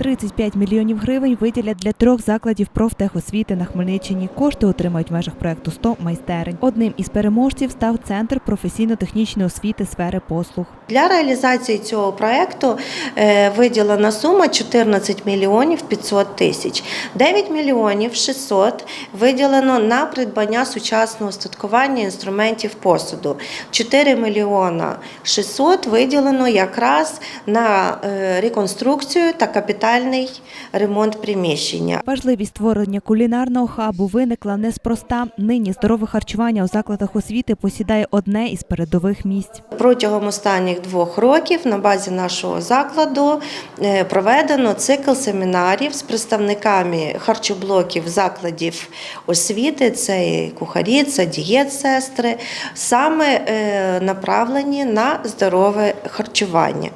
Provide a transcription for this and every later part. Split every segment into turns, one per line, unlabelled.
35 мільйонів гривень виділять для трьох закладів профтехосвіти на Хмельниччині. Кошти отримають в межах проекту 100 майстерень. Одним із переможців став центр професійно-технічної освіти сфери послуг.
Для реалізації цього проекту е, виділена сума 14 мільйонів 500 тисяч. 9 мільйонів 600 виділено на придбання сучасного устаткування інструментів посуду. 4 мільйона 600 виділено якраз на е, реконструкцію та капітальний ремонт приміщення.
Важливість створення кулінарного хабу виникла неспроста. Нині здорове харчування у закладах освіти посідає одне із передових місць.
Протягом останніх двох років на базі нашого закладу е, проведено цикл семінарів з представниками харчоблоків закладів освіти, це і кухарі, це дієт-сестри, саме е, направлені на здорове харчування.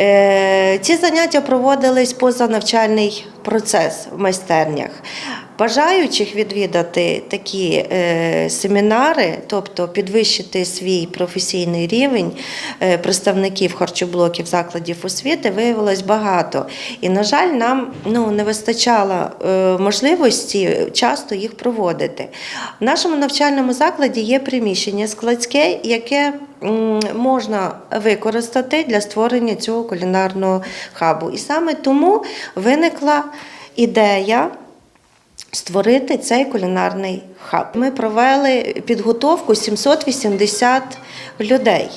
Е, Ці заняття проводились поза навчальний процес в майстернях. Бажаючих відвідати такі е, семінари, тобто підвищити свій професійний рівень е, представників харчоблоків закладів освіти, виявилось багато. І, на жаль, нам ну, не вистачало можливості часто їх проводити. В нашому навчальному закладі є приміщення складське, яке можна використати для створення цього кулінарного хабу. І саме тому виникла ідея створити цей кулінарний хаб. Ми провели підготовку 780 людей.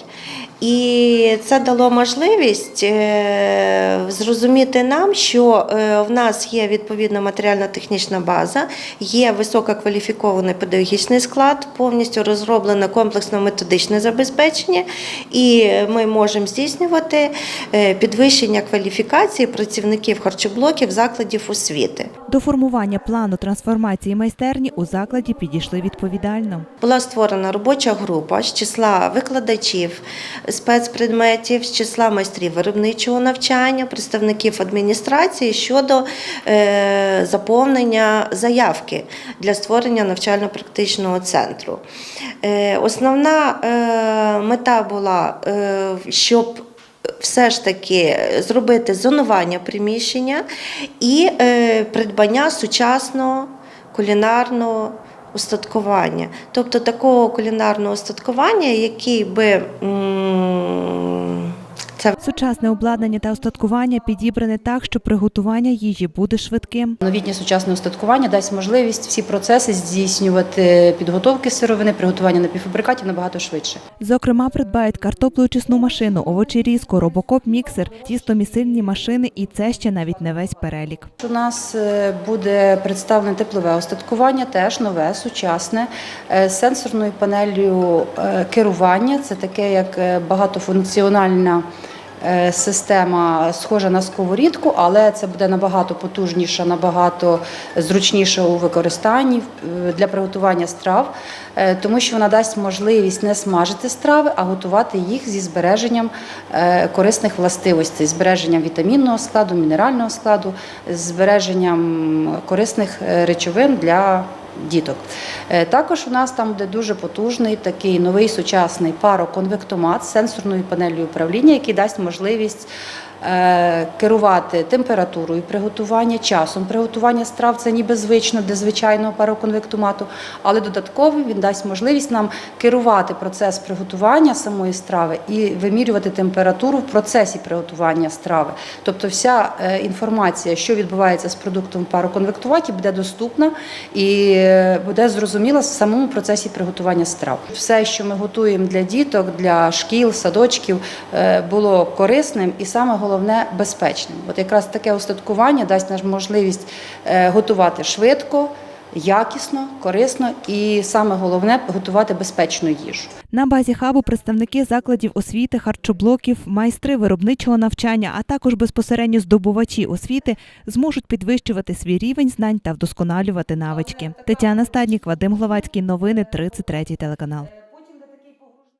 І це дало можливість е, зрозуміти нам, що е, в нас є відповідна матеріально-технічна база, є висококваліфікований педагогічний склад, повністю розроблене комплексно-методичне забезпечення, і ми можемо здійснювати е, підвищення кваліфікації працівників харчоблоків закладів освіти.
До формування плану трансформації майстерні у закладі підійшли відповідально.
Була створена робоча група з числа викладачів спецпредметів, з числа майстрів виробничого навчання, представників адміністрації щодо е, заповнення заявки для створення навчально-практичного центру. Е, основна е, мета була, щоб все ж таки зробити зонування приміщення і придбання сучасного кулінарного устаткування. Тобто такого кулінарного устаткування, який би це
Сучасне обладнання та устаткування підібране так, що приготування їжі буде швидким.
Новітнє сучасне устаткування дасть можливість всі процеси здійснювати підготовки сировини, приготування напівфабрикатів набагато швидше.
Зокрема, придбають картоплеочисну машину, овочерізку, робокоп-міксер, тістомісильні машини, і це ще навіть не весь перелік.
У нас е, буде представлене теплове устаткування, теж нове, сучасне, е, з сенсорною панелью е, керування. Це таке як багатофункціональна система, схожа на сковорідку, але це буде набагато потужніша, набагато зручніша у використанні е, для приготування страв, е, тому що вона дасть можливість не смажити страви, а готувати їх зі збереженням е, корисних властивостей, збереженням вітамінного складу, мінерального складу, збереженням корисних е, речовин для діток. Е, Також у нас там буде дуже потужний такий новий сучасний пароконвектомат з сенсорною панелью управління, який дасть можливість керувати температурою приготування, часом приготування страв. Це ніби звично для звичайного пароконвектомату, але додатково він дасть можливість нам керувати процес приготування самої страви і вимірювати температуру в процесі приготування страви. Тобто вся е, інформація, що відбувається з продуктом пароконвектуваті, буде доступна і е, буде зрозуміла в самому процесі приготування страв. Все, що ми готуємо для діток, для шкіл, садочків, е, було корисним і саме головне безпечним. От якраз таке устаткування дасть нам можливість е, готувати швидко. Якісно, корисно і саме головне готувати безпечну їжу.
На базі хабу представники закладів освіти, харчоблоків, майстри виробничого навчання, а також безпосередньо здобувачі освіти зможуть підвищувати свій рівень знань та вдосконалювати навички. Тетяна Стаднік, Вадим Гловацький. Новини 33 телеканал.